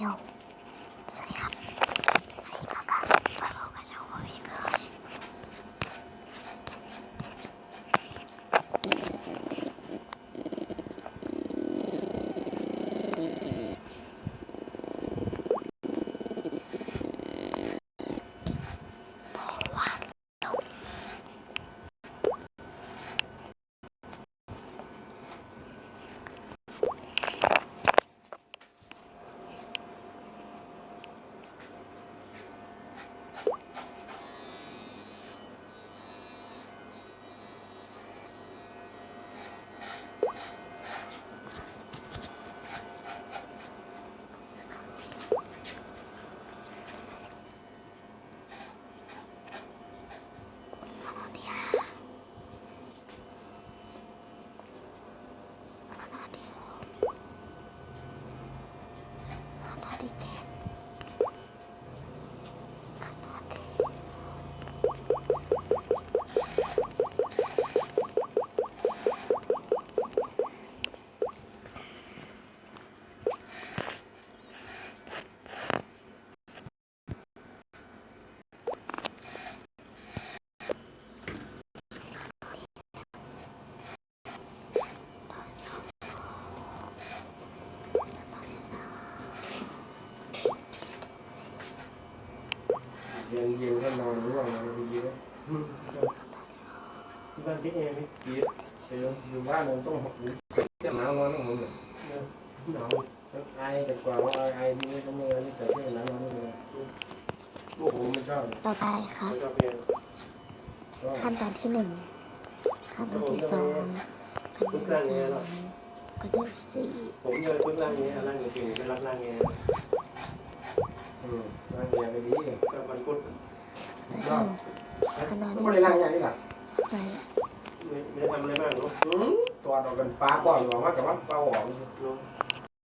โยสวัสดีครับอันนี้ก็กับไปพบกับช่องวอวิเกอร์เพราะว่า ขณะที่ห้าขณะที่หกขณะที่เจ็ดขณะที่ตอนที่สาม เย็นเย็นก็นอนร่วงเลยทีเดียวที่บ้านพี่เอพี่กีดไปอยู่บ้านมันต้องหกเจ้าหนาวร้อนต้องหงเนี่ยหนาวไอแต่กว่าว่าไอนี่ก็เมื่อนี่แต่เรื่องนั้นนั่นเลยลูกผมไม่ชอบต่อไปครับไม่ชอบเรียนก็ขั้นตอนที่หนึ่งขั้นตอนที่สองขั้นตอนที่สามขั้นตอนที่สี่ผมจะพึ่งร่างนี้ร่างจริงไม่รับร่างนี้อืม ร่างแกไปดีก็มันพุทธแล้วก็ขั้นตอนก็ที่ไม่ได้ร่างใหญ่นี่หรอไปไม่ได้ทำอะไรมากหรอกตัวเราเป็นฟ้าก่อนหรือว่าแต่ว่าเบาออกเนาะ